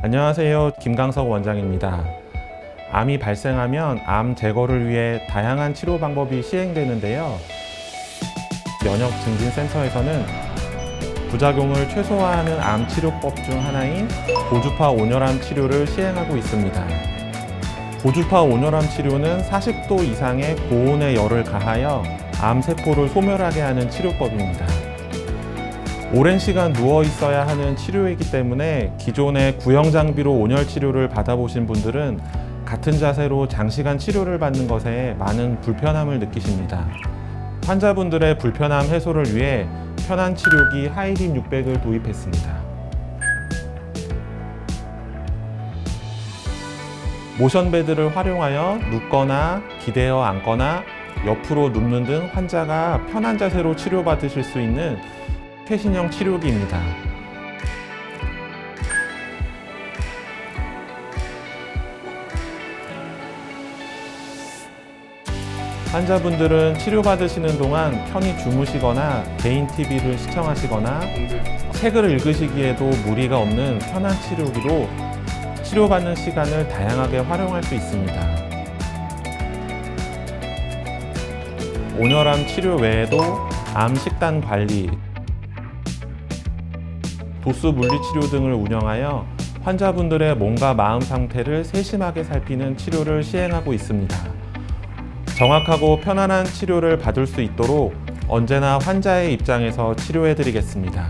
안녕하세요. 김강석 원장입니다. 암이 발생하면 암 제거를 위해 다양한 치료 방법이 시행되는데요. 면역 증진 센터에서는 부작용을 최소화하는 암 치료법 중 하나인 고주파 온열암 치료를 시행하고 있습니다. 고주파 온열암 치료는 40도 이상의 고온의 열을 가하여 암 세포를 소멸하게 하는 치료법입니다. 오랜 시간 누워 있어야 하는 치료이기 때문에 기존의 구형 장비로 온열 치료를 받아보신 분들은 같은 자세로 장시간 치료를 받는 것에 많은 불편함을 느끼십니다. 환자분들의 불편함 해소를 위해 편한 치료기 하이빔 600을 도입했습니다. 모션 베드를 활용하여 눕거나 기대어 앉거나 옆으로 눕는 등 환자가 편한 자세로 치료받으실 수 있는 최신형 치료기입니다. 환자분들은 치료받으시는 동안 편히 주무시거나 개인 TV를 시청하시거나 책을 읽으시기에도 무리가 없는 편한 치료기로 치료받는 시간을 다양하게 활용할 수 있습니다. 온열암 치료 외에도 암 식단 관리, 도수 물리 치료 등을 운영하여 환자분들의 몸과 마음 상태를 세심하게 살피는 치료를 시행하고 있습니다. 정확하고 편안한 치료를 받을 수 있도록 언제나 환자의 입장에서 치료해 드리겠습니다.